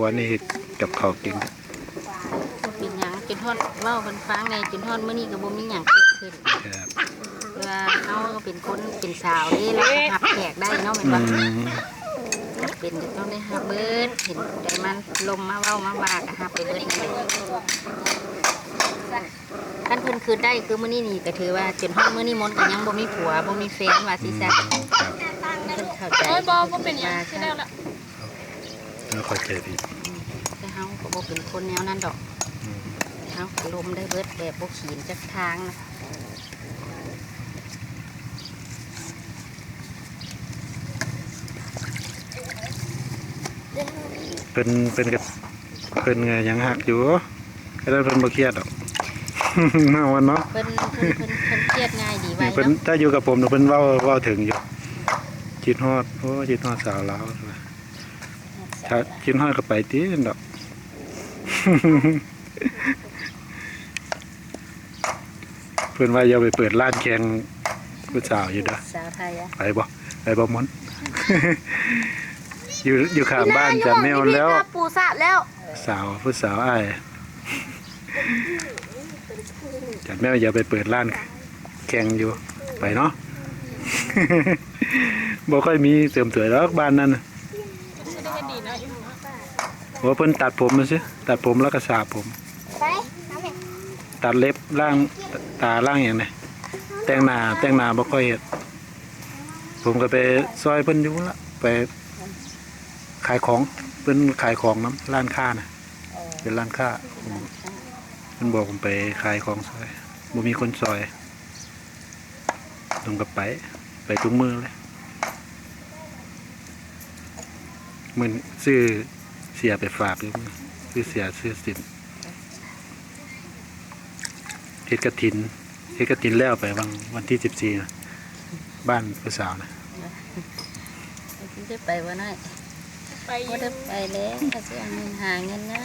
รัวนี่เฮ็ดกับข้าวเก่งบ่เป็นหยังจนฮอดเว้าเพิ่นฟังแหน่จนฮอดมื้อนี้ก็บ่มีหยังเกิดขึ้นครับเพื่อเฮาก็เป็นคนเป็นสาวนี่แล้วก็รับแขกได้เนาะแม่นอืบ่มจำเป็นจะต้องได้รับเบิดเห็นได้มันลมมาเว้ามาว่าก็รับไปเบิดนั่นแหละคันเพิ่นคืนได้คือมื้อนี้นี่ก็ถือว่าจนฮอดมื้อนี้มนต์ก็ยังบ่มีผัวบ่มีแฟนว่าสิซะครับเพิ่นเข้าใจโอ้ยบอบ่เป็นหยังที่แล้วละ แล้วเข้าใจผิดแต่เฮาก็บ่เป็นคนแนวนั้นดอกอืมเฮาก็ลมได้เบิดแบบบ่ขีนจักทางนะเพิ่นเพิ่นกับเพิ่นไงยังหักอยู่ก็ได้เพิ่นบ่เครียดหรอกเนาะวันเนาะเพิ่นเพิ่นเพิ่นเพิ่นเครียดง่ายดีไว้เพิ่นเนาะถ้าอยู่กับผมเนี่ยเพิ่นเว้าเว้าถึงอยู่คิดฮอดโอ้คิดฮอดสาวลาว ถ้าคิดฮอดก็ไปติดอกเพิ่นว่าอย่าไปเปิดร้านแข่งผู้สาวอยู่เด้อสาวไทยอะไปบ่ไปบ่มอนอยู่อยู่ข้างบ้านจะแมวแล้ว ปูสะแล้ว สาวผู้สาวอ้ายจัดแมวอย่าไปเปิดร้านแข่งอยู่ไปเนาะบ่ค่อยมีเสริมสวยแล้วบ้านนั้นน่ะ จะได้กันดีเนาะอยู่ ว่าเพิ่นตัดผมมาซิตัดผมแล้วก็สระผมไปน้ำเห็ดตัดเล็บล่างตาล่างอย่างนี้แต่งหน้าแต่งหน้าบ่ค่อยเฮ็ดผมก็ไปซอยเพิ่นอยู่ละไป ขายของเพิ่นขายของน้ำร้านค้าน่ะเป็นร้านค้าอืมเพิ่นบอกผมไปขายของซอยบ่มีคนซอยผมก็ไป ไปทุกมือเลยมือซื้อ เสียไปฝากอยู่ซื้อเสียซื้อสินเฮ็ดกระถินเฮ็ดกระถินแล้วไปวันวันที่สิบสี่บ้านผู้สาวนะสิได้ไปบ่น้อยไปอบ่ยู่ได้ไปแล้วก็สิเอาเงินหาเงินนะ